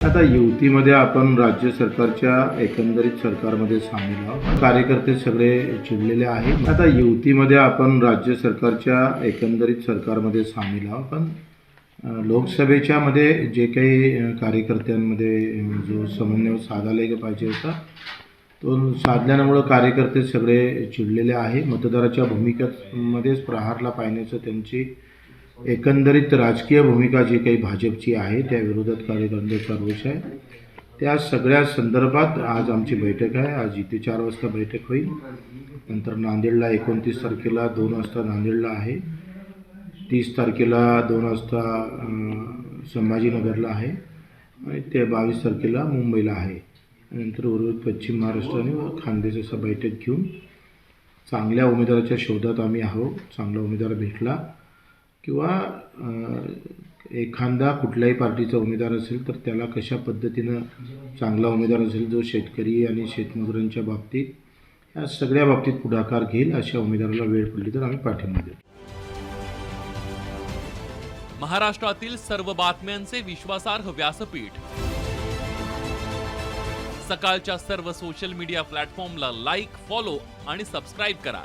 आता युतीमध्ये आपण राज्य सरकारच्या एकंदरीत सरकारमध्ये सामील आहोत. कार्यकर्ते सगळे चिडलेले आहेत. आता युतीमध्ये आपण राज्य सरकारच्या एकंदरीत सरकारमध्ये सामील आहोत. पण लोकसभेच्या मध्ये जे काही कार्यकर्त्यांमध्ये जो समन्वय साधायला पाहिजे होता तो साधल्यामुळं कार्यकर्ते सगळे चिडलेले आहे मतदाराच्या भूमिकेमध्येच प्रहारला पाहण्याचं त्यांची एकंदरीत राजकीय भूमिका जी काही भाजपची आहे त्या विरोधात कार्यकर्त्यांचा रोष आहे. त्या सगळ्या संदर्भात आज आमची बैठक आहे. आज इथे चार वाजता बैठक होईल. नंतर नांदेडला एकोणतीस तारखेला दोन वाजता नांदेडला आहे. तीस तारखेला दोन वाजता संभाजीनगरला आहे. आणि ते बावीस तारखेला मुंबईला आहे. नंतर उर्वरित पश्चिम महाराष्ट्र आणि खानदेश असं बैठक घेऊन चांगल्या उमेदवाराच्या शोधात आम्ही आहोत. चांगला उमेदवार भेटला. किंवा एखादा कुठल्याही पार्टीचा उमेदवार असेल तर त्याला कशा पद्धतीनं चांगला उमेदवार असेल जो शेतकरी आणि शेतमजुरांच्या बाबतीत या सगळ्या बाबतीत पुढाकार घेईल अशा उमेदवाराला वेळ पडली तर आम्ही पाठिंबा देऊ. महाराष्ट्रातील सर्व बातम्यांचे विश्वासार्ह व्यासपीठ. सकाळच्या सर्व सोशल मीडिया प्लॅटफॉर्मला लाईक फॉलो आणि सबस्क्राईब करा.